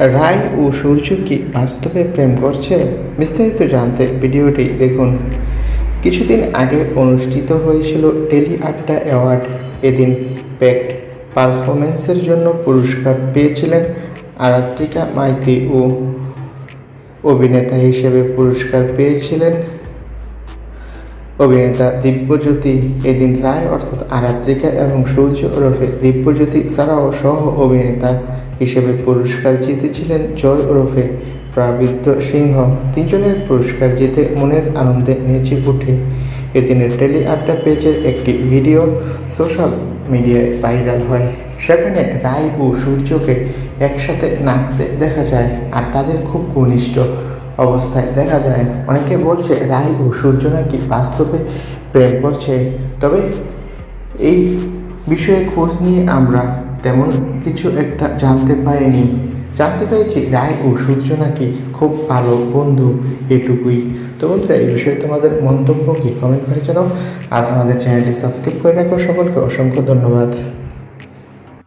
রায় ও সূর্য কি বাস্তবে প্রেম করছে? বিস্তারিত জানতে ভিডিওটি দেখুন। কিছুদিন আগে অনুষ্ঠিত হয়েছিল টেলি আড্ডা অ্যাওয়ার্ড। এদিন প্যাক্ট পারফরমেন্সের জন্য পুরস্কার পেয়েছিলেন আরাত্রিকা মাইতি ও অভিনেতা হিসেবে পুরস্কার পেয়েছিলেন অভিনেতা দিব্যজ্যোতি। এদিন রায় অর্থাৎ আরাত্রিকা এবং সূর্য ওরফে দিব্যজ্যোতি ছাড়াও সহ অভিনেতা হিসেবে পুরস্কার জিতেছিলেন জয় ওরফে প্রাবিদ্য সিংহ। তিনজনের পুরস্কার জিতে মনের আনন্দে নেচে উঠে। এদিনের টেলি আড্ডা পেজের একটি ভিডিও সোশ্যাল মিডিয়ায় ভাইরাল হয়। সেখানে রায় ও সূর্যকে একসাথে নাচতে দেখা যায় আর তাদের খুব ঘনিষ্ঠ অবস্থায় দেখা যায়। অনেকে বলছে রায় ও সূর্য নাকি বাস্তবে প্রেম করছে। তবে এই বিষয়ে খোঁজ নিয়ে আমরা তেমন কিছু একটা জানতে পারিনি। জানতে পেরেছি রায় ও সূর্য নাকি খুব ভালো বন্ধু এটুকুই। তো বন্ধুরা, এই বিষয়ে তোমাদের মন্তব্য কি? কমেন্ট করে জানাও। আর আমাদের চ্যানেলটি সাবস্ক্রাইব করে রাখো। সকলকে অসংখ্য ধন্যবাদ।